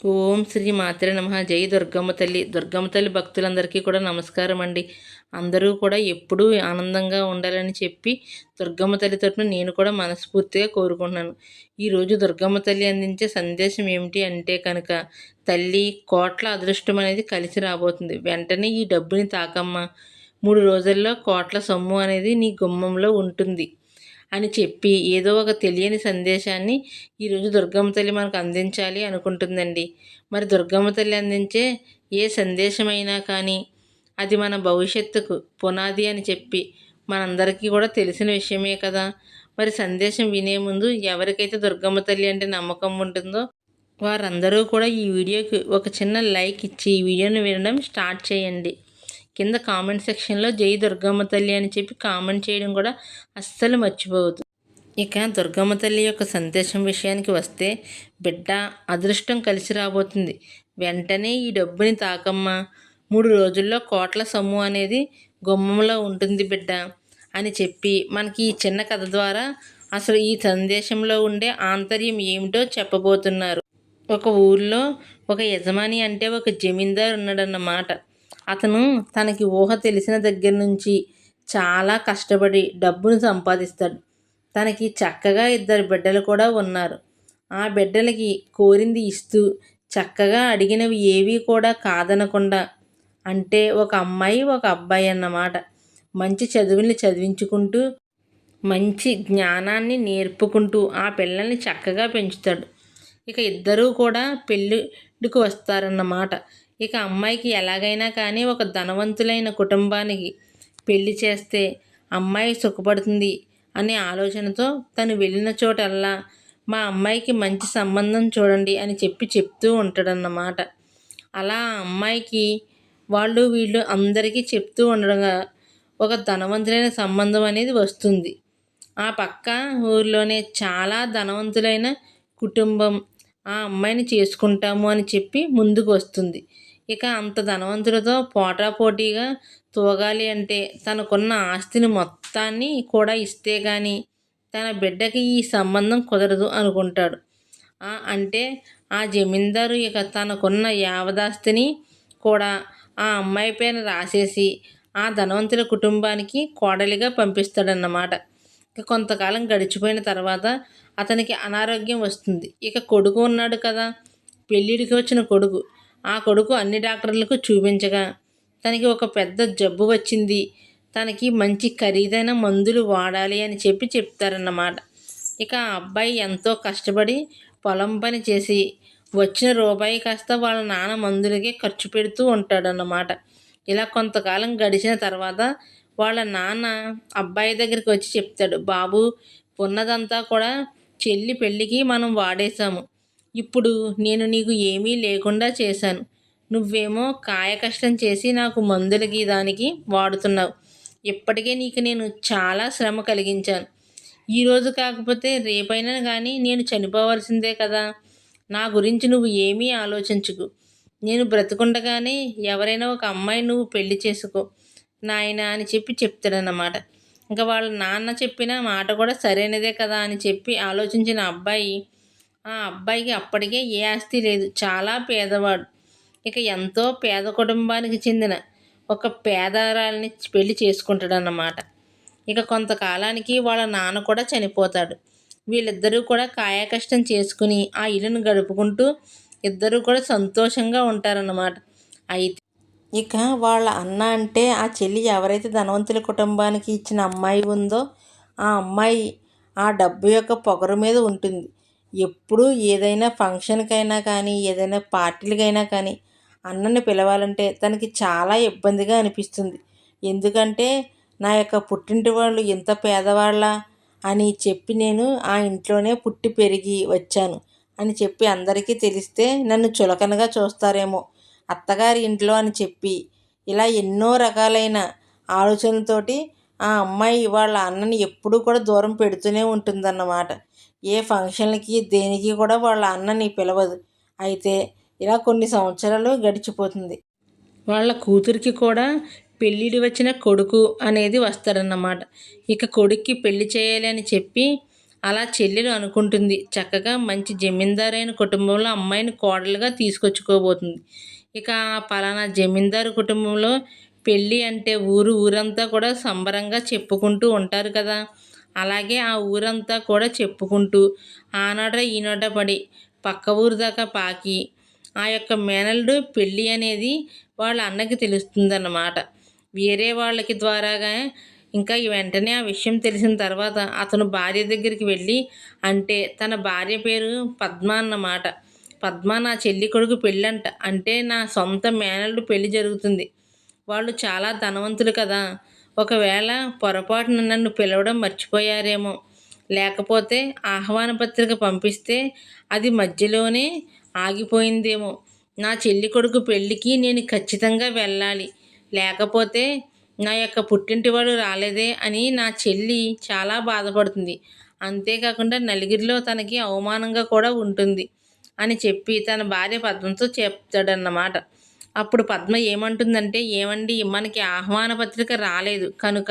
ఓం శ్రీ మాత్రే నమ. జై దుర్గమ్మ తల్లి. దుర్గమ్మ తల్లి భక్తులందరికీ కూడా నమస్కారం అండి. అందరూ కూడా ఎప్పుడూ ఆనందంగా ఉండాలని చెప్పి దుర్గమ్మ తల్లి తరపున నేను కూడా మనస్ఫూర్తిగా కోరుకుంటున్నాను. ఈరోజు దుర్గమ్మ తల్లి అందించే సందేశం ఏమిటి అంటే కనుక తల్లి కోట్ల అదృష్టం అనేది కలిసి రాబోతుంది. వెంటనే ఈ డబ్బుని తాకమ్మ. మూడు రోజుల్లో కోట్ల సొమ్ము అనేది నీ గుమ్మంలో ఉంటుంది. అని చెప్పి ఏదో ఒక తెలియని సందేశాన్ని ఈరోజు దుర్గమ్మ తల్లి మనకు అందించాలి అనుకుంటుందండి. మరి దుర్గమ్మ తల్లి అందించే ఏ సందేశమైనా కానీ అది మన భవిష్యత్తుకు పునాది అని చెప్పి మనందరికీ కూడా తెలిసిన విషయమే కదా. మరి సందేశం వినే ముందు ఎవరికైతే దుర్గమ్మ తల్లి అంటే నమ్మకం ఉంటుందో వారందరూ కూడా ఈ వీడియోకి ఒక చిన్న లైక్ ఇచ్చి ఈ వీడియోని వినడం స్టార్ట్ చేయండి. కింద కామెంట్ సెక్షన్లో జై దుర్గమ్మ తల్లి అని చెప్పి కామెంట్ చేయడం కూడా అస్సలు మర్చిపోవద్దు. ఇక దుర్గమ్మ తల్లి యొక్క సందేశం విషయానికి వస్తే బిడ్డ అదృష్టం కలిసి రాబోతుంది. వెంటనే ఈ డబ్బుని తాకమ్మ. మూడు రోజుల్లో కోట్ల సొమ్ము అనేది గుమ్మంలో ఉంటుంది బిడ్డ అని చెప్పి మనకి ఈ చిన్న కథ ద్వారా అసలు ఈ సందేశంలో ఉండే ఆంతర్యం ఏమిటో చెప్పబోతున్నారు. ఒక ఊర్లో ఒక యజమాని అంటే ఒక జమీందారు ఉన్నాడన్నమాట. అతను తనకి ఊహ తెలిసిన దగ్గర నుంచి చాలా కష్టపడి డబ్బును సంపాదిస్తాడు. తనకి చక్కగా ఇద్దరు బిడ్డలు కూడా ఉన్నారు. ఆ బిడ్డలకి కోరింది ఇస్తూ చక్కగా అడిగినవి ఏవీ కూడా కాదనకుండా అంటే ఒక అమ్మాయి ఒక అబ్బాయి అన్నమాట. మంచి చదువుల్ని చదివించుకుంటూ మంచి జ్ఞానాన్ని నేర్పుకుంటూ ఆ పిల్లల్ని చక్కగా పెంచుతాడు. ఇక ఇద్దరూ కూడా పెళ్ళికి వస్తారన్నమాట. ఇక అమ్మాయికి ఎలాగైనా కానీ ఒక ధనవంతులైన కుటుంబానికి పెళ్ళి చేస్తే అమ్మాయి సుఖపడుతుంది అనే ఆలోచనతో తను వెళ్ళిన చోటల్లా మా అమ్మాయికి మంచి సంబంధం చూడండి అని చెప్పి చెప్తూ ఉంటాడన్నమాట. అలా ఆ అమ్మాయికి వాళ్ళు వీళ్ళు అందరికీ చెప్తూ ఉండగా ఒక ధనవంతులైన సంబంధం అనేది వస్తుంది. ఆ పక్క ఊర్లోనే చాలా ధనవంతులైన కుటుంబం ఆ అమ్మాయిని చేసుకుంటాము అని చెప్పి ముందుకు వస్తుంది. ఇక అంత ధనవంతులతో పోటాపోటీగా తూగాలి అంటే తనకున్న ఆస్తిని మొత్తాన్ని కూడా ఇస్తే కానీ తన బిడ్డకి ఈ సంబంధం కుదరదు అనుకుంటాడు. అంటే ఆ జమీందారు ఇక తనకున్న యావదాస్తిని కూడా ఆ అమ్మాయి పైన రాసేసి ఆ ధనవంతుల కుటుంబానికి కోడలిగా పంపిస్తాడన్నమాట. ఇక కొంతకాలం గడిచిపోయిన తర్వాత అతనికి అనారోగ్యం వస్తుంది. ఇక కొడుకు ఉన్నాడు కదా. పెళ్ళిడికి వచ్చిన కొడుకు. ఆ కొడుకు అన్ని డాక్టర్లకు చూపించగా తనకి ఒక పెద్ద జబ్బు వచ్చింది. తనకి మంచి ఖరీదైన మందులు వాడాలి అని చెప్పి చెప్తారన్నమాట. ఇక ఆ అబ్బాయి ఎంతో కష్టపడి పొలం పని చేసి వచ్చిన రూపాయి కాస్త వాళ్ళ నాన్న మందులకే ఖర్చు పెడుతూ ఉంటాడన్నమాట. ఇలా కొంతకాలం గడిచిన తర్వాత వాళ్ళ నాన్న అబ్బాయి దగ్గరికి వచ్చి చెప్తాడు బాబు ఉన్నదంతా కూడా చెల్లి పెళ్ళికి మనం వాడేశాము. ఇప్పుడు నేను నీకు ఏమీ లేకుండా చేశాను. నువ్వేమో కాయ కష్టం చేసి నాకు మందులకి దానికి వాడుతున్నావు. ఇప్పటికే నీకు నేను చాలా శ్రమ కలిగించాను. ఈరోజు కాకపోతే రేపైనా కానీ నేను చనిపోవాల్సిందే కదా. నా గురించి నువ్వు ఏమీ ఆలోచించుకు. నేను బ్రతుకుండగానే ఎవరైనా ఒక అమ్మాయి నువ్వు పెళ్ళి చేసుకో. నాయన అని చెప్పి చెప్తాడన్నమాట. ఇంకా వాళ్ళ నాన్న చెప్పిన మాట కూడా సరైనదే కదా అని చెప్పి ఆలోచించిన అబ్బాయి ఆ అబ్బాయికి అప్పటికే ఏ ఆస్తి లేదు. చాలా పేదవాడు. ఇక ఎంతో పేద కుటుంబానికి చెందిన ఒక పేదరాల్ని పెళ్ళి చేసుకుంటాడన్నమాట. ఇక కొంతకాలానికి వాళ్ళ నాన్న కూడా చనిపోతాడు. వీళ్ళిద్దరూ కూడా కాయకష్టం చేసుకుని ఆ ఇల్లును గడుపుకుంటూ ఇద్దరూ కూడా సంతోషంగా ఉంటారన్నమాట. అయితే ఇక వాళ్ళ అన్న అంటే ఆ చెల్లి ఎవరైతే ధనవంతుల కుటుంబానికి ఇచ్చిన అమ్మాయి ఉందో ఆ అమ్మాయి ఆ డబ్బు యొక్క పొగరు మీద ఉంటుంది. ఎప్పుడు ఏదైనా ఫంక్షన్కైనా కానీ ఏదైనా పార్టీలకైనా కానీ అన్నని పిలవాలంటే తనకి చాలా ఇబ్బందిగా అనిపిస్తుంది. ఎందుకంటే నా యొక్క పుట్టింటి వాళ్ళు ఎంత పేదవాళ్ళ అని చెప్పి నేను ఆ ఇంట్లోనే పుట్టి పెరిగి వచ్చాను అని చెప్పి అందరికీ తెలిస్తే నన్ను చులకనగా చూస్తారేమో అత్తగారి ఇంట్లో అని చెప్పి ఇలా ఎన్నో రకాలైన ఆలోచనలతోటి ఆ అమ్మాయి వాళ్ళ అన్నని ఎప్పుడూ కూడా దూరం పెడుతూనే ఉంటుందన్నమాట. ఏ ఫంక్షన్లకి దేనికి కూడా వాళ్ళ అన్నని పిలవదు. అయితే ఇలా కొన్ని సంవత్సరాలు గడిచిపోతుంది. వాళ్ళ కూతురికి కూడా పెళ్ళిడి వచ్చిన కొడుకు అనేది వస్తాడన్నమాట. ఇక కొడుక్కి పెళ్ళి చేయాలి అని చెప్పి అలా చెల్లెలు అనుకుంటుంది. చక్కగా మంచి జమీందారైన కుటుంబంలో అమ్మాయిని కోడలుగా తీసుకొచ్చుకోబోతుంది. ఇక పలానా జమీందారు కుటుంబంలో పెళ్ళి అంటే ఊరు ఊరంతా కూడా సంబరంగా చెప్పుకుంటూ ఉంటారు కదా. అలాగే ఆ ఊరంతా కూడా చెప్పుకుంటూ ఆనాడ ఈనాడ పడి పక్క ఊరు దాకా పాకి ఆ యొక్క మేనల్డు పెళ్ళి అనేది వాళ్ళ అన్నకి తెలుస్తుందన్నమాట. వేరే వాళ్ళకి ద్వారాగా ఇంకా వెంటనే ఆ విషయం తెలిసిన తర్వాత అతను భార్య దగ్గరికి వెళ్ళి అంటే తన భార్య పేరు పద్మ అన్నమాట. పద్మ నా చెల్లి కొడుకు పెళ్ళంట. అంటే నా సొంత మేనల్డు పెళ్ళి జరుగుతుంది. వాళ్ళు చాలా ధనవంతులు కదా. ఒకవేళ పొరపాటున నన్ను పిలవడం మర్చిపోయారేమో లేకపోతే ఆహ్వాన పత్రిక పంపిస్తే అది మధ్యలోనే ఆగిపోయిందేమో. నా చెల్లి కొడుకు పెళ్ళికి నేను ఖచ్చితంగా వెళ్ళాలి. లేకపోతే నా యొక్క పుట్టింటివాడు రాలేదే అని నా చెల్లి చాలా బాధపడుతుంది. అంతేకాకుండా నలుగురిలో తనకి అవమానంగా కూడా ఉంటుంది అని చెప్పి తన భార్య పద్మంతో చెప్తాడన్నమాట. అప్పుడు పద్మ ఏమంటుందంటే ఏమండి మనకి ఆహ్వాన పత్రిక రాలేదు. కనుక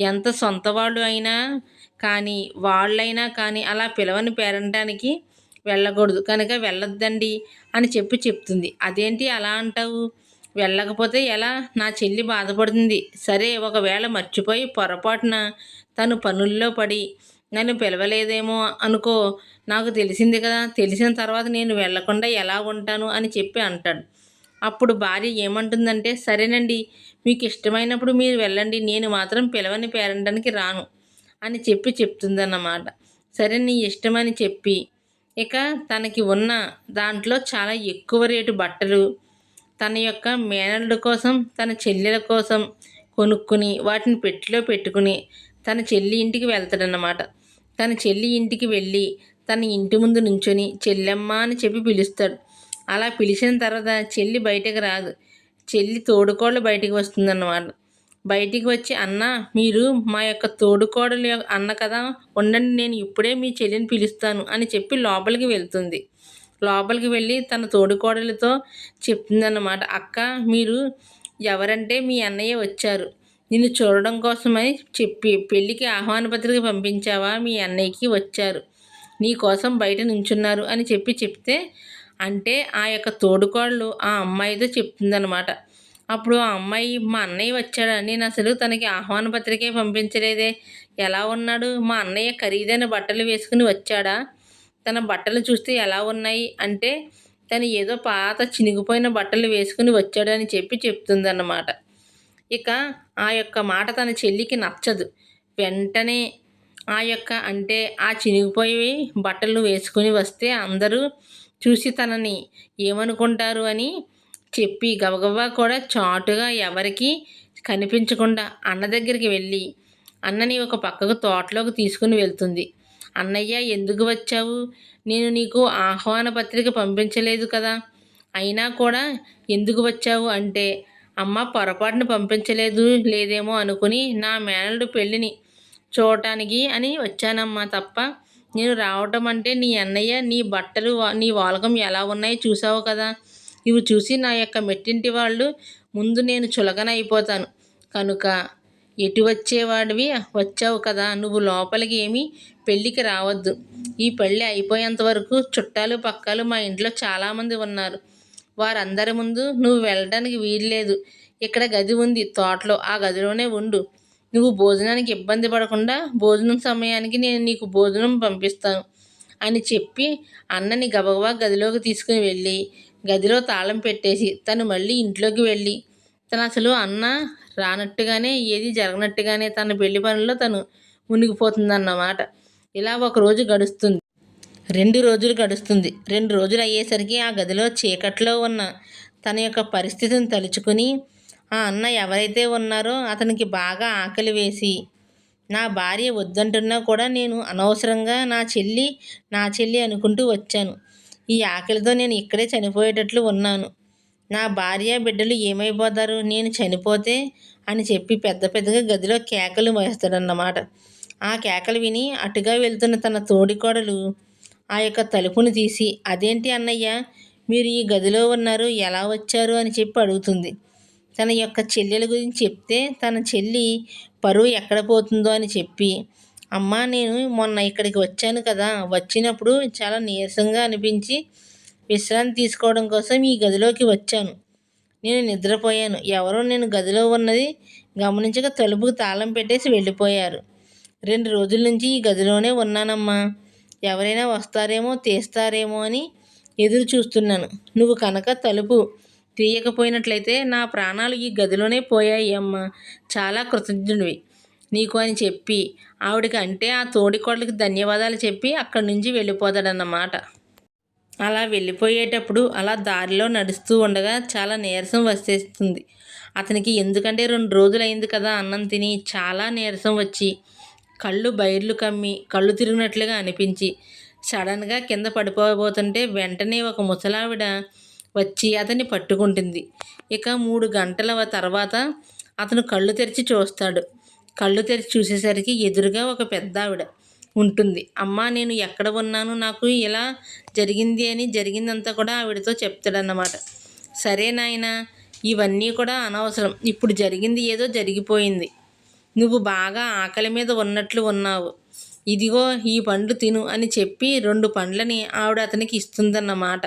ఎంత సొంత వాళ్ళు అయినా కానీ వాళ్ళైనా కానీ అలా పిలవని పేరంటానికి వెళ్ళకూడదు. కనుక వెళ్ళొద్దండి అని చెప్పి చెప్తుంది. అదేంటి అలా అంటావు? వెళ్ళకపోతే ఎలా? నా చెల్లి బాధపడుతుంది. సరే ఒకవేళ మర్చిపోయి పొరపాటున తను పనుల్లో పడి నన్ను పిలవలేదేమో అనుకో నాకు తెలిసింది కదా. తెలిసిన తర్వాత నేను వెళ్ళకుండా ఎలా ఉంటాను అని చెప్పి అంటాడు. అప్పుడు భార్య ఏమంటుందంటే సరేనండి మీకు ఇష్టమైనప్పుడు మీరు వెళ్ళండి నేను మాత్రం పిలవని పేరంటానికి రాను అని చెప్పి చెప్తుందన్నమాట. సరే నీ ఇష్టమని చెప్పి ఇక తనకి ఉన్న దాంట్లో చాలా ఎక్కువ రేటు బట్టలు తన యొక్క మేనల్డ్ కోసం తన చెల్లెల కోసం కొనుక్కుని వాటిని పెట్టిలో పెట్టుకుని తన చెల్లి ఇంటికి వెళ్తాడనమాట తన చెల్లి ఇంటికి వెళ్ళి తన ఇంటి ముందు నుంచొని చెల్లెమ్మ అని చెప్పి పిలుస్తాడు. అలా పిలిచిన తర్వాత చెల్లి బయటకు రాదు. చెల్లి తోడుకోళ్ళు బయటికి వస్తుందన్నమాట. బయటికి వచ్చి అన్న మీరు మా యొక్క తోడుకోడలు అన్న కదా ఉండండి నేను ఇప్పుడే మీ చెల్లిని పిలుస్తాను అని చెప్పి లోపలికి వెళ్తుంది. లోపలికి వెళ్ళి తన తోడుకోడలతో చెప్తుందన్నమాట అక్క మీరు ఎవరంటే మీ అన్నయ్య వచ్చారు. నిన్ను చూడడం కోసమని చెప్పి పెళ్ళికి ఆహ్వాన పత్రిక పంపించావా? మీ అన్నయ్యకి వచ్చారు. నీ కోసం బయట నుంచున్నారు అని చెప్పి చెప్తే అంటే ఆ యొక్క తోడుకోళ్ళు ఆ అమ్మాయితో చెప్తుందనమాట అప్పుడు ఆ అమ్మాయి మా అన్నయ్య వచ్చాడా? నేను అసలు తనకి ఆహ్వాన పత్రికే పంపించలేదే. ఎలా ఉన్నాడు? మా అన్నయ్య ఖరీదైన బట్టలు వేసుకుని వచ్చాడా? తన బట్టలు చూస్తే ఎలా ఉన్నాయి? అంటే తను ఏదో పాత చినిగిపోయిన బట్టలు వేసుకుని వచ్చాడని చెప్పి చెప్తుందన్నమాట. ఇక ఆ యొక్క మాట తన చెల్లికి నచ్చదు. వెంటనే ఆ యొక్క అంటే ఆ చినిగిపోయి బట్టలు వేసుకుని వస్తే అందరూ చూసి తనని ఏమనుకుంటారు అని చెప్పి గబగబా కూడా చాటుగా ఎవరికి కనిపించకుండా అన్న దగ్గరికి వెళ్ళి అన్నని ఒక పక్కకు తోటలోకి తీసుకుని వెళ్తుంది. అన్నయ్య ఎందుకు వచ్చావు? నేను నీకు ఆహ్వాన పత్రిక పంపించలేదు కదా. అయినా కూడా ఎందుకు వచ్చావు అంటే అమ్మ పొరపాటున పంపించలేదు లేదేమో అనుకుని నా మేనల్డు పెళ్ళిని చూడటానికి అని వచ్చానమ్మా తప్ప నేను రావటం అంటే నీ అన్నయ్య నీ బట్టలు నీ వాలకం ఎలా ఉన్నాయో చూసావు కదా. ఇవి చూసి నా యొక్క మెట్టింటి వాళ్ళు ముందు నేను చులకన అయిపోతాను. కనుక ఎటు వచ్చేవాడివి? వచ్చావు కదా. నువ్వు లోపలికి ఏమి పెళ్ళికి రావద్దు. ఈ పెళ్ళి అయిపోయేంత వరకు చుట్టాలు పక్కాలు మా ఇంట్లో చాలామంది ఉన్నారు. వారందరి ముందు నువ్వు వెళ్ళడానికి వీల్లేదు. ఇక్కడ గది ఉంది తోటలో. ఆ గదిలోనే ఉండు. నువ్వు భోజనానికి ఇబ్బంది పడకుండా భోజనం సమయానికి నేను నీకు భోజనం పంపిస్తాను అని చెప్పి అన్నని గబగబా గదిలోకి తీసుకుని వెళ్ళి గదిలో తాళం పెట్టేసి తను మళ్ళీ ఇంట్లోకి వెళ్ళి తను అసలు అన్న రానట్టుగానే ఏది జరగనట్టుగానే తన పెళ్ళి పనుల్లో తను మునిగిపోతుందన్నమాట. ఇలా ఒక రోజు గడుస్తుంది. రెండు రోజులు గడుస్తుంది. రెండు రోజులు అయ్యేసరికి ఆ గదిలో చీకట్లో ఉన్న తన యొక్క పరిస్థితిని తలుచుకుని ఆ అన్న ఎవరైతే ఉన్నారో అతనికి బాగా ఆకలి వేసి నా భార్య వద్దంటున్నా కూడా నేను అనవసరంగా నా చెల్లి నా చెల్లి అనుకుంటూ వచ్చాను. ఈ ఆకలితో నేను ఇక్కడే చనిపోయేటట్లు ఉన్నాను. నా భార్య బిడ్డలు ఏమైపోతారు? నేను చనిపోతే అని చెప్పి పెద్ద పెద్దగా గదిలో కేకలు వేస్తాడన్నమాట ఆ కేకలు విని అటుగా వెళ్తున్న తన తోడికోడలు ఆ యొక్క తలుపును తీసి అదేంటి అన్నయ్య మీరు ఈ గదిలో ఉన్నారు ఎలా వచ్చారు? అని చెప్పి అడుగుతుంది. తన యొక్క చెల్లెల గురించి చెప్తే తన చెల్లి పరువు ఎక్కడ పోతుందో అని చెప్పి అమ్మా నేను మొన్న ఇక్కడికి వచ్చాను కదా వచ్చినప్పుడు చాలా నీరసంగా అనిపించి విశ్రాంతి తీసుకోవడం కోసం ఈ గదిలోకి వచ్చాను. నేను నిద్రపోయాను. ఎవరో నేను గదిలో ఉన్నది గమనించక తలుపుకు తాళం పెట్టేసి వెళ్ళిపోయారు. రెండు రోజుల నుంచి ఈ గదిలోనే ఉన్నానమ్మా. ఎవరైనా వస్తారేమో తీస్తారేమో అని ఎదురు చూస్తున్నాను నువ్వు కనుక తలుపు తీయకపోయినట్లయితే నా ప్రాణాలు ఈ గదిలోనే పోయాయి అమ్మ. చాలా కృతజ్ఞుడివి. నీకు అని చెప్పి ఆవిడకి అంటే ఆ తోడికోడలికి ధన్యవాదాలు చెప్పి అక్కడి నుంచి వెళ్ళిపోతాడన్నమాట. అలా వెళ్ళిపోయేటప్పుడు అలా దారిలో నడుస్తూ ఉండగా చాలా నీరసం వచ్చేస్తుంది. అతనికి ఎందుకంటే రెండు రోజులైంది కదా అన్నం తిని చాలా నీరసం వచ్చి కళ్ళు బైర్లు కమ్మి కళ్ళు తిరిగినట్లుగా అనిపించి సడన్గా కింద పడిపోబోతుంటే వెంటనే ఒక ముసలావిడ వచ్చి అతన్ని పట్టుకుంటుంది. ఇక మూడు గంటల తర్వాత అతను కళ్ళు తెరిచి చూస్తాడు. కళ్ళు తెరిచి చూసేసరికి ఎదురుగా ఒక పెద్ద ఆవిడ ఉంటుంది. అమ్మ నేను ఎక్కడ ఉన్నాను? నాకు ఇలా జరిగింది అని జరిగిందంతా కూడా ఆవిడతో చెప్తాడన్నమాట. సరే నాయన ఇవన్నీ కూడా అనవసరం. ఇప్పుడు జరిగింది ఏదో జరిగిపోయింది. నువ్వు బాగా ఆకలి మీద ఉన్నట్లు ఉన్నావు. ఇదిగో ఈ పండ్లు తిను అని చెప్పి రెండు పండ్లని ఆవిడ అతనికి ఇస్తుందన్నమాట.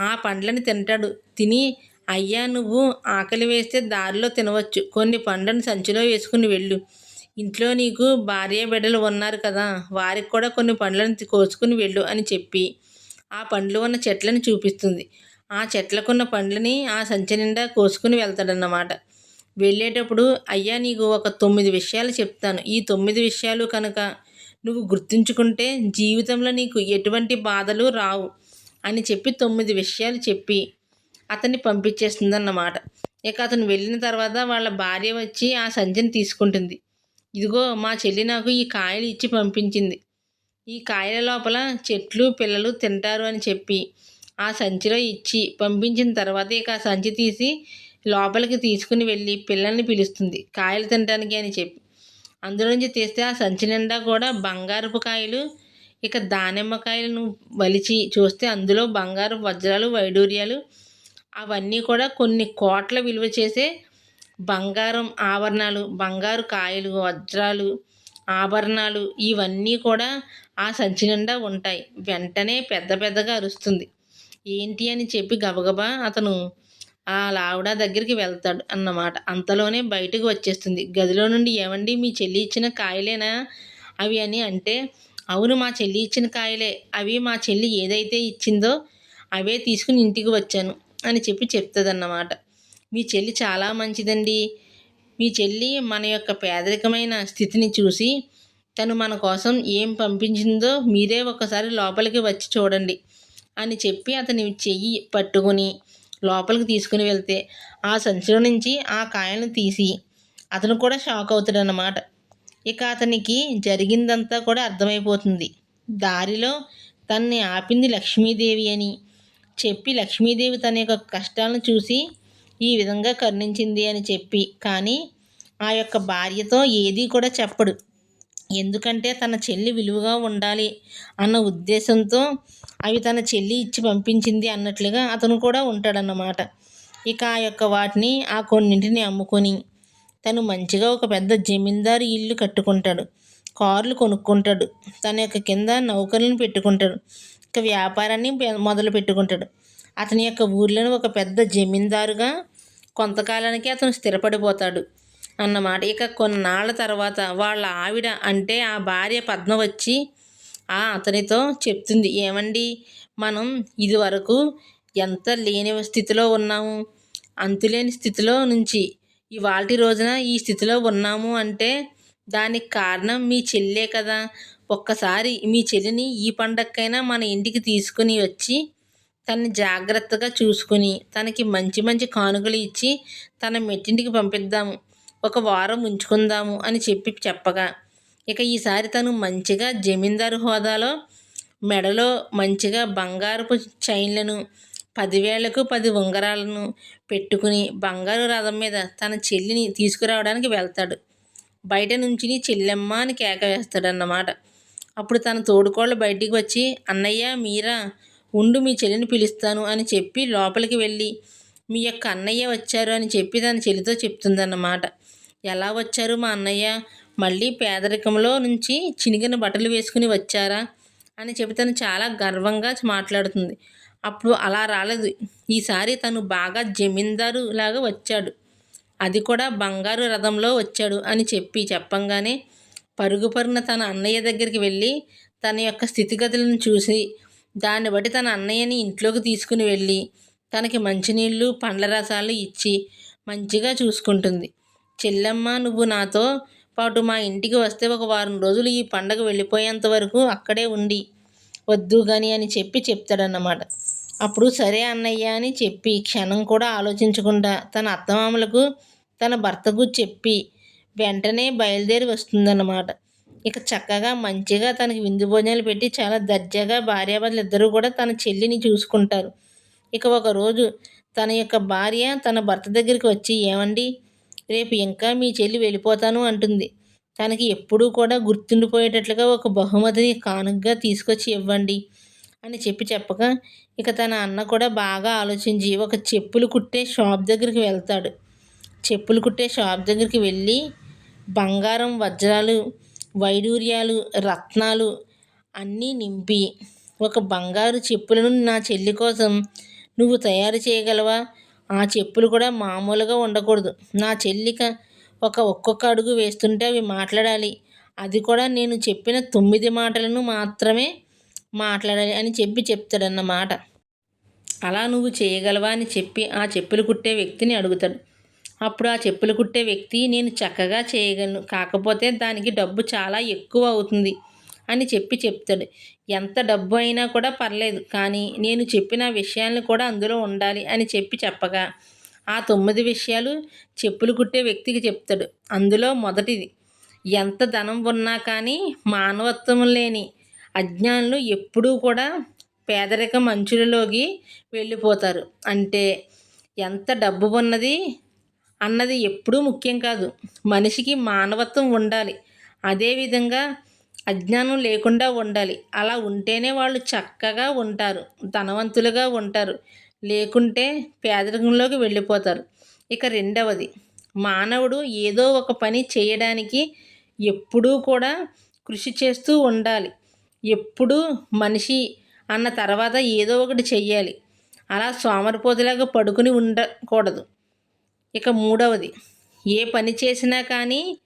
ఆ పండ్లని తింటాడు. తిని అయ్యా నువ్వు ఆకలి వేస్తే దారిలో తినవచ్చు. కొన్ని పండ్లను సంచిలో వేసుకుని వెళ్ళు. ఇంట్లో నీకు భార్య బిడ్డలు ఉన్నారు కదా వారికి కూడా కొన్ని పండ్లను కోసుకుని వెళ్ళు అని చెప్పి ఆ పండ్లు ఉన్న చెట్లను చూపిస్తుంది. ఆ చెట్లకున్న పండ్లని ఆ సంచి నిండా కోసుకుని వెళ్తాడన్నమాట. వెళ్ళేటప్పుడు అయ్యా నీకు ఒక తొమ్మిది విషయాలు చెప్తాను. ఈ తొమ్మిది విషయాలు కనుక నువ్వు గుర్తుంచుకుంటే జీవితంలో నీకు ఎటువంటి బాధలు రావు. అని చెప్పి తొమ్మిది విషయాలు చెప్పి అతన్ని పంపించేస్తుందన్నమాట. ఇక అతను వెళ్ళిన తర్వాత వాళ్ళ భార్య వచ్చి ఆ సంచిని తీసుకుంటుంది. ఇదిగో మా చెల్లి నాకు ఈ కాయలు ఇచ్చి పంపించింది. ఈ కాయల లోపల చెట్లు పిల్లలు తింటారు అని చెప్పి ఆ సంచిలో ఇచ్చి పంపించిన తర్వాత ఇక ఆ సంచి తీసి లోపలికి తీసుకుని వెళ్ళి పిల్లల్ని పిలుస్తుంది. కాయలు తినడానికి అని చెప్పి. అందులోంచి తీస్తే ఆ సంచి నిండా కూడా బంగారపు కాయలు ఇక దానిమ్మకాయలను వలిచి చూస్తే అందులో బంగారు వజ్రాలు వైడూర్యాలు అవన్నీ కూడా కొన్ని కోట్ల విలువ చేసే బంగారం ఆభరణాలు బంగారు కాయలు వజ్రాలు ఆభరణాలు ఇవన్నీ కూడా ఆ సంచి నిండా ఉంటాయి. వెంటనే పెద్ద పెద్దగా అరుస్తుంది. ఏంటి అని చెప్పి గబగబా అతను ఆ లావుడ దగ్గరికి వెళ్తాడు అన్నమాట. అంతలోనే బయటకు వచ్చేస్తుంది. గదిలో నుండి ఏమండి మీ చెల్లి ఇచ్చిన కాయలేనా? అవి అని అంటే అవును మా చెల్లి ఇచ్చిన కాయలే. అవి మా చెల్లి ఏదైతే ఇచ్చిందో అవే తీసుకుని ఇంటికి వచ్చాను అని చెప్పి చెప్తుందన్నమాట. మీ చెల్లి చాలా మంచిదండి. మీ చెల్లి మన యొక్క పేదరికమైన స్థితిని చూసి తను మన కోసం ఏం పంపించిందో మీరే ఒకసారి లోపలికి వచ్చి చూడండి అని చెప్పి అతని చెయ్యి పట్టుకొని లోపలికి తీసుకుని వెళ్తే ఆ సంచిలో నుంచి ఆ కాయలను తీసి అతను కూడా షాక్ అవుతాడనమాట ఇక అతనికి జరిగిందంతా కూడా అర్థమైపోతుంది. దారిలో తన్ని ఆపింది లక్ష్మీదేవి అని. చెప్పి లక్ష్మీదేవి తన యొక్క కష్టాలను చూసి ఈ విధంగా కరుణించింది అని చెప్పి. కానీ ఆ యొక్క భార్యతో ఏదీ కూడా చెప్పడు. ఎందుకంటే తన చెల్లి విలువగా ఉండాలి అన్న ఉద్దేశంతో అవి తన చెల్లి ఇచ్చి పంపించింది అన్నట్లుగా అతను కూడా ఉంటాడన్నమాట. ఇక ఆ యొక్క వాటిని ఆ కొన్నింటిని అమ్ముకొని తను మంచిగా ఒక పెద్ద జమీందారు ఇల్లు కట్టుకుంటాడు. కార్లు కొనుక్కుంటాడు. తన యొక్క కింద నౌకర్లను పెట్టుకుంటాడు. ఇక వ్యాపారాన్ని మొదలు పెట్టుకుంటాడు. అతని యొక్క ఊర్లోని ఒక పెద్ద జమీందారుగా కొంతకాలానికి అతను స్థిరపడిపోతాడు అన్నమాట. ఇక కొన్నాళ్ళ తర్వాత వాళ్ళ ఆవిడ అంటే ఆ భార్య పద్మ వచ్చి ఆ అతనితో చెప్తుంది. ఏమండి మనం ఇదివరకు ఎంత లేని స్థితిలో ఉన్నాము. అంతులేని స్థితిలో నుంచి ఇవాళ రోజున ఈ స్థితిలో ఉన్నాము అంటే దానికి కారణం మీ చెల్లే కదా. ఒక్కసారి మీ చెల్లిని ఈ పండక్కైనా మన ఇంటికి తీసుకుని వచ్చి తనని జాగ్రత్తగా చూసుకుని తనకి మంచి మంచి కానుకలు ఇచ్చి తన మెట్టింటికి పంపిద్దాము. ఒక వారం ఉంచుకుందాము అని చెప్పి చెప్పగా ఇక ఈసారి తను మంచిగా జమీందారు హోదాలో మెడలో మంచిగా బంగారపు చైన్లను పదివేలకు పది ఉంగరాలను పెట్టుకుని బంగారు రథం మీద తన చెల్లిని తీసుకురావడానికి వెళ్తాడు. బయట నుంచి చెల్లెమ్మ అని కేక వేస్తాడన్నమాట. అప్పుడు తన తోడుకోళ్ళు బయటికి వచ్చి అన్నయ్య మీరా? ఉండు మీ చెల్లిని పిలుస్తాను అని చెప్పి లోపలికి వెళ్ళి మీ యొక్క అన్నయ్య వచ్చారు అని చెప్పి తన చెల్లితో చెప్తుందన్నమాట. ఎలా వచ్చారు మా అన్నయ్య? మళ్ళీ పేదరికంలో నుంచి చినిగిన బట్టలు వేసుకుని వచ్చారా? అని చెప్పి తను చాలా గర్వంగా మాట్లాడుతుంది. అప్పుడు అలా రాలేదు. ఈసారి తను బాగా జమీందారు లాగా వచ్చాడు. అది కూడా బంగారు రథంలో వచ్చాడు అని చెప్పి చెప్పంగానే పరుగు పరుగున తన అన్నయ్య దగ్గరికి వెళ్ళి తన యొక్క స్థితిగతులను చూసి దాన్ని బట్టి తన అన్నయ్యని ఇంట్లోకి తీసుకుని వెళ్ళి తనకి మంచినీళ్ళు పండ్ల రసాలు ఇచ్చి మంచిగా చూసుకుంటుంది. చెల్లెమ్మ నువ్వు నాతో పాటు మా ఇంటికి వస్తే ఒక వారం రోజులు ఈ పండగ వెళ్ళిపోయేంత వరకు అక్కడే ఉండి వద్దు కానీ అని చెప్పి చెప్తాడన్నమాట. అప్పుడు సరే అన్నయ్య అని చెప్పి క్షణం కూడా ఆలోచించకుండా తన అత్తమామలకు తన భర్తకు చెప్పి వెంటనే బయలుదేరి వస్తుందన్నమాట. ఇక చక్కగా మంచిగా తనకి విందు భోజనాలు పెట్టి చాలా దర్జాగా భార్యాభర్తలు ఇద్దరూ కూడా తన చెల్లిని చూసుకుంటారు. ఇక ఒకరోజు తన యొక్క భార్య తన భర్త దగ్గరికి వచ్చి ఏమండి? రేపు ఇంకా మీ చెల్లి వెళ్ళిపోతాను అంటుంది. తనకి ఎప్పుడూ కూడా గుర్తుండిపోయేటట్లుగా ఒక బహుమతిని కానుకగా తీసుకొచ్చి ఇవ్వండి అని చెప్పి చెప్పగా ఇక తన అన్న కూడా బాగా ఆలోచించి ఒక చెప్పులు కుట్టే షాప్ దగ్గరికి వెళ్తాడు. చెప్పులు కుట్టే షాప్ దగ్గరికి వెళ్ళి బంగారం వజ్రాలు వైడూర్యాలు రత్నాలు అన్నీ నింపి ఒక బంగారు చెప్పులను నా చెల్లి కోసం నువ్వు తయారు చేయగలవా? ఆ చెప్పులు కూడా మామూలుగా ఉండకూడదు. నా చెల్లిక ఒక ఒక్కొక్క అడుగు వేస్తుంటే అవి మాట్లాడాలి. అది కూడా నేను చెప్పిన తొమ్మిది మాటలను మాత్రమే మాట్లాడాలి అని చెప్పి చెప్తాడన్నమాట. అలా నువ్వు చేయగలవా అని చెప్పి ఆ చెప్పులు కుట్టే వ్యక్తిని అడుగుతాడు. అప్పుడు ఆ చెప్పులు కుట్టే వ్యక్తి నేను చక్కగా చేయగలను కాకపోతే దానికి డబ్బు చాలా ఎక్కువ అవుతుంది అని చెప్పి చెప్తాడు. ఎంత డబ్బు అయినా కూడా పర్లేదు కానీ నేను చెప్పిన విషయాలను కూడా అందులో ఉండాలి అని చెప్పి చెప్పగా ఆ తొమ్మిది విషయాలు చెప్పులు కుట్టే వ్యక్తికి చెప్తాడు. అందులో మొదటిది ఎంత ధనం ఉన్నా కానీ మానవత్వం లేని అజ్ఞానులు ఎప్పుడూ కూడా పేదరిక మంచులలోకి వెళ్ళిపోతారు. అంటే ఎంత డబ్బు ఉన్నది అన్నది ఎప్పుడూ ముఖ్యం కాదు. మనిషికి మానవత్వం ఉండాలి. అదేవిధంగా అజ్ఞానం లేకుండా ఉండాలి. అలా ఉంటేనే వాళ్ళు చక్కగా ఉంటారు ధనవంతులుగా ఉంటారు. లేకుంటే పేదరికంలోకి వెళ్ళిపోతారు. ఇక రెండవది మానవుడు ఏదో ఒక పని చేయడానికి ఎప్పుడూ కూడా కృషి చేస్తూ ఉండాలి. ఎప్పుడూ మనిషి అన్న తర్వాత ఏదో ఒకటి చెయ్యాలి. అలా సోమరిపోతులాగా పడుకుని ఉండకూడదు. ఇక మూడవది ఏ పని చేసినా కానీ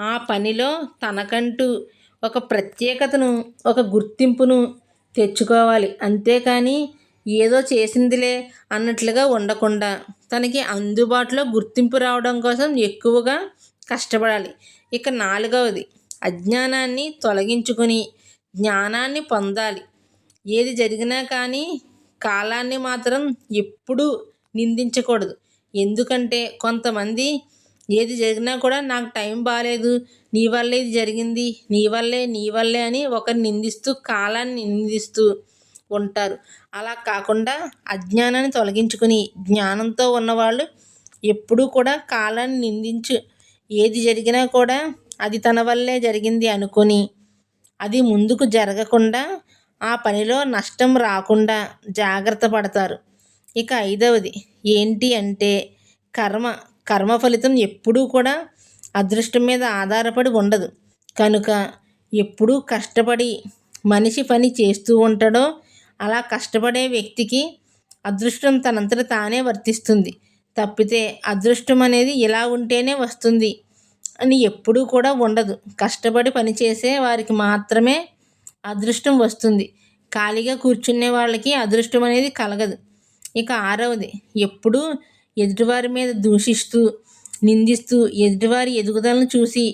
ఆ పనిలో తనకంటూ ఒక ప్రత్యేకతను ఒక గుర్తింపును తెచ్చుకోవాలి. అంతేకాని ఏదో చేసిందిలే అన్నట్లుగా ఉండకుండా తనకి అందుబాటులో గుర్తింపు రావడం కోసం ఎక్కువగా కష్టపడాలి. ఇక నాలుగవది అజ్ఞానాన్ని తొలగించుకొని జ్ఞానాన్ని పొందాలి. ఏది జరిగినా కానీ కాలాన్ని మాత్రం ఎప్పుడూ నిందించకూడదు. ఎందుకంటే కొంతమంది ఏది జరిగినా కూడా నాకు టైం బాగాలేదు నీ వల్లే ఇది జరిగింది నీ వల్లే నీ వల్లే అని ఒకరిని నిందిస్తూ కాలాన్ని నిందిస్తూ ఉంటారు. అలా కాకుండా అజ్ఞానాన్ని తొలగించుకుని జ్ఞానంతో ఉన్నవాళ్ళు ఎప్పుడూ కూడా కాలాన్ని నిందించు. ఏది జరిగినా కూడా అది తన వల్లే జరిగింది అనుకొని అది ముందుకు జరగకుండా ఆ పనిలో నష్టం రాకుండా జాగ్రత్త పడతారు. ఇక ఐదవది ఏంటి అంటే కర్మ. కర్మ ఫలితం ఎప్పుడూ కూడా అదృష్టం మీద ఆధారపడి ఉండదు. కనుక ఎప్పుడూ కష్టపడి మనిషి పని చేస్తూ ఉంటాడో అలా కష్టపడే వ్యక్తికి అదృష్టం తనంతట తానే వర్తిస్తుంది. తప్పితే అదృష్టం అనేది ఇలా ఉంటేనే వస్తుంది అని ఎప్పుడూ కూడా ఉండదు. కష్టపడి పనిచేసే వారికి మాత్రమే అదృష్టం వస్తుంది. ఖాళీగా కూర్చునే వాళ్ళకి అదృష్టం అనేది కలగదు. ఇక ఆరవది ఎప్పుడూ ఎదుటివారి మీద దూషిస్తూ నిందిస్తూ ఎదుటివారి ఎదుగుదలను చూసి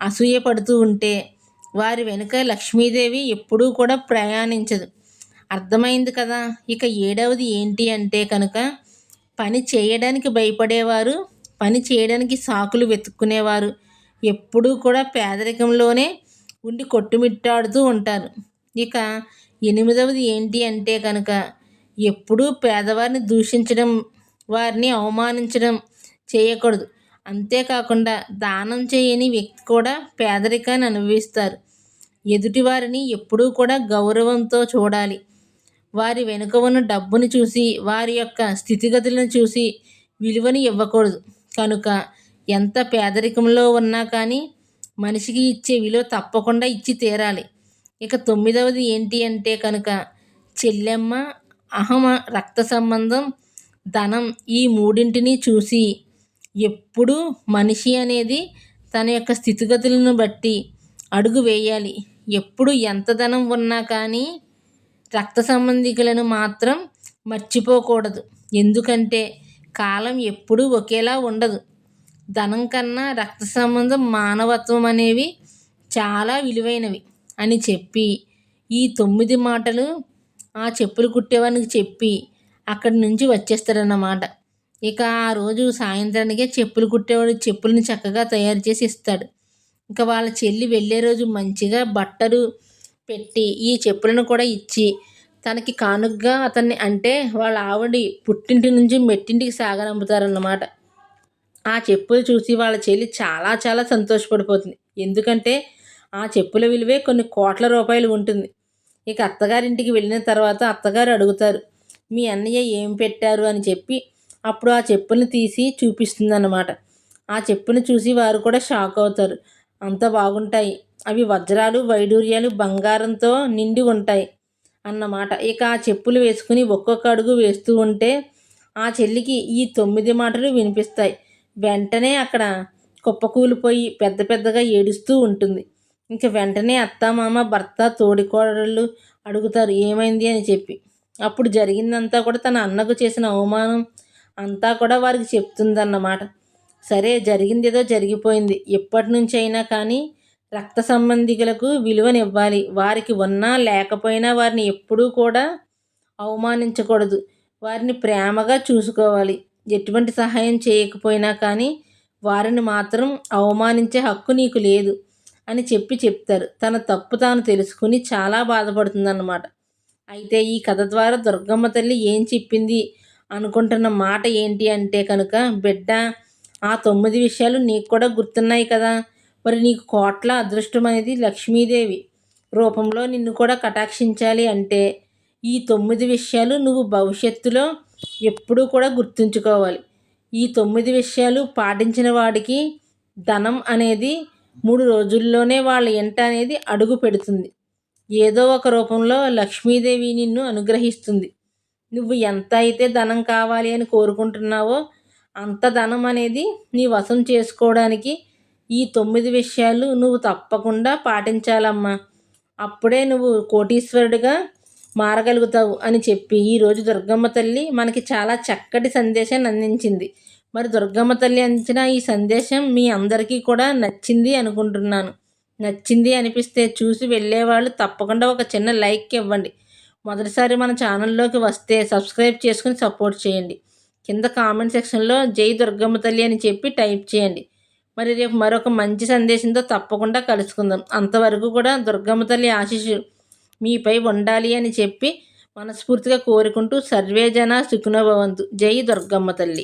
అసూయపడుతూ ఉంటే వారి వెనుక లక్ష్మీదేవి ఎప్పుడూ కూడా ప్రయాణించదు. అర్థమైంది కదా. ఇక ఏడవది ఏంటి అంటే కనుక పని చేయడానికి భయపడేవారు పని చేయడానికి సాకులు వెతుక్కునేవారు. ఎప్పుడూ కూడా పేదరికంలోనే ఉండి కొట్టుమిట్టాడుతూ ఉంటారు. ఇక ఎనిమిదవది ఏంటి అంటే కనుక ఎప్పుడూ పేదవారిని దూషించడం వారిని అవమానించడం చేయకూడదు. అంతేకాకుండా దానం చేయని వ్యక్తి కూడా పేదరికాన్ని అనుభవిస్తారు. ఎదుటివారిని ఎప్పుడూ కూడా గౌరవంతో చూడాలి. వారి వెనుక ఉన్న డబ్బును చూసి వారి యొక్క స్థితిగతులను చూసి విలువని ఇవ్వకూడదు. కనుక ఎంత పేదరికంలో ఉన్నా కానీ మనిషికి ఇచ్చే విలువ తప్పకుండా ఇచ్చి తీరాలి. ఇక తొమ్మిదవది ఏంటి అంటే కనుక చెల్లెమ్మ అహమ రక్త సంబంధం ధనం ఈ మూడింటిని చూసి ఎప్పుడు మనిషి అనేది తన యొక్క స్థితిగతులను బట్టి అడుగు వేయాలి. ఎప్పుడు ఎంత ధనం ఉన్నా కానీ రక్త సంబంధికులను మాత్రం మర్చిపోకూడదు. ఎందుకంటే కాలం ఎప్పుడూ ఒకేలా ఉండదు. ధనం కన్నా రక్త సంబంధం మానవత్వం అనేవి చాలా విలువైనవి అని చెప్పి ఈ తొమ్మిది మాటలు ఆ చెప్పులు కుట్టేవానికి చెప్పి అక్కడి నుంచి వచ్చేస్తాడన్నమాట ఇక ఆ రోజు సాయంత్రానికే చెప్పులు కుట్టేవాడు చెప్పులను చక్కగా తయారు చేసి ఇస్తాడు. ఇంకా వాళ్ళ చెల్లి వెళ్ళే రోజు మంచిగా బట్టలు పెట్టి ఈ చెప్పులను కూడా ఇచ్చి తనకి కానుగ్గా అతన్ని అంటే వాళ్ళ ఆవిడి పుట్టింటి నుంచి మెట్టింటికి సాగనంపుతారన్నమాట. ఆ చెప్పులు చూసి వాళ్ళ చెల్లి చాలా చాలా సంతోషపడిపోతుంది. ఎందుకంటే ఆ చెప్పుల విలువే కొన్ని కోట్ల రూపాయలు ఉంటుంది. ఇక అత్తగారింటికి వెళ్ళిన తర్వాత అత్తగారు అడుగుతారు మీ అన్నయ్య ఏం పెట్టారు? అని చెప్పి అప్పుడు ఆ చెప్పులను తీసి చూపిస్తుందన్నమాట. ఆ చెప్పును చూసి వారు కూడా షాక్ అవుతారు. అంత బాగుంటాయి. అవి వజ్రాలు వైడూర్యాలు బంగారంతో నిండి ఉంటాయి అన్నమాట. ఇక ఆ చెప్పులు వేసుకుని ఒక్కొక్క అడుగు వేస్తూ ఉంటే ఆ చెల్లికి ఈ తొమ్మిది మాటలు వినిపిస్తాయి. వెంటనే అక్కడ కుప్పకూలిపోయి పెద్ద పెద్దగా ఏడుస్తూ ఉంటుంది. ఇంక వెంటనే అత్తమామ భర్త తోడికోడళ్ళు అడుగుతారు ఏమైంది? అని చెప్పి. అప్పుడు జరిగిందంతా కూడా తన అన్నకు చేసిన అవమానం అంతా కూడా వారికి చెప్తుందన్నమాట. సరే జరిగింది ఏదో జరిగిపోయింది. ఎప్పటి నుంచి అయినా కానీ రక్త సంబంధికులకు విలువనివ్వాలి. వారికి ఉన్నా లేకపోయినా వారిని ఎప్పుడూ కూడా అవమానించకూడదు. వారిని ప్రేమగా చూసుకోవాలి. ఎటువంటి సహాయం చేయకపోయినా కానీ వారిని మాత్రం అవమానించే హక్కు నీకు లేదు అని చెప్పి చెప్తారు. తన తప్పు తాను తెలుసుకుని చాలా బాధపడుతుందన్నమాట. అయితే ఈ కథ ద్వారా దుర్గమ్మ తల్లి ఏం చెప్పింది అనుకుంటున్న మాట ఏంటి అంటే కనుక బిడ్డ ఆ తొమ్మిది విషయాలు నీకు కూడా గుర్తున్నాయి కదా. మరి నీకు కోట్ల అదృష్టం అనేది లక్ష్మీదేవి. రూపంలో నిన్ను కూడా కటాక్షించాలి అంటే ఈ తొమ్మిది విషయాలు నువ్వు భవిష్యత్తులో ఎప్పుడూ కూడా గుర్తుంచుకోవాలి. ఈ తొమ్మిది విషయాలు పాటించిన వాడికి ధనం అనేది మూడు రోజుల్లోనే వాళ్ళ ఇంట అనేది అడుగు పెడుతుంది. ఏదో ఒక రూపంలో లక్ష్మీదేవి నిన్ను అనుగ్రహిస్తుంది. నువ్వు ఎంత అయితే ధనం కావాలి అని కోరుకుంటున్నావో అంత ధనం అనేది నీ వశం చేసుకోవడానికి ఈ తొమ్మిది విషయాలు నువ్వు తప్పకుండా పాటించాలమ్మా. అప్పుడే నువ్వు కోటీశ్వరుడిగా మారగలుగుతావు అని చెప్పి ఈరోజు దుర్గమ్మ తల్లి మనకి చాలా చక్కటి సందేశాన్ని అందించింది. మరి దుర్గమ్మ తల్లి అందించిన ఈ సందేశం మీ అందరికీ కూడా నచ్చింది అనుకుంటున్నాను. నచ్చింది అనిపిస్తే చూసి వెళ్ళేవాళ్ళు తప్పకుండా ఒక చిన్న లైక్ ఇవ్వండి. మొదటిసారి మన ఛానల్లోకి వస్తే సబ్స్క్రైబ్ చేసుకుని సపోర్ట్ చేయండి. కింద కామెంట్ సెక్షన్లో జై దుర్గమ్మ తల్లి అని చెప్పి టైప్ చేయండి. మరి రేపు మరొక మంచి సందేశంతో తప్పకుండా కలుసుకుందాం. అంతవరకు కూడా దుర్గమ్మ తల్లి ఆశీస్సు మీపై ఉండాలి అని చెప్పి మనస్ఫూర్తిగా కోరుకుంటూ సర్వేజన సుఖనోభవంతు జై దుర్గమ్మ తల్లి.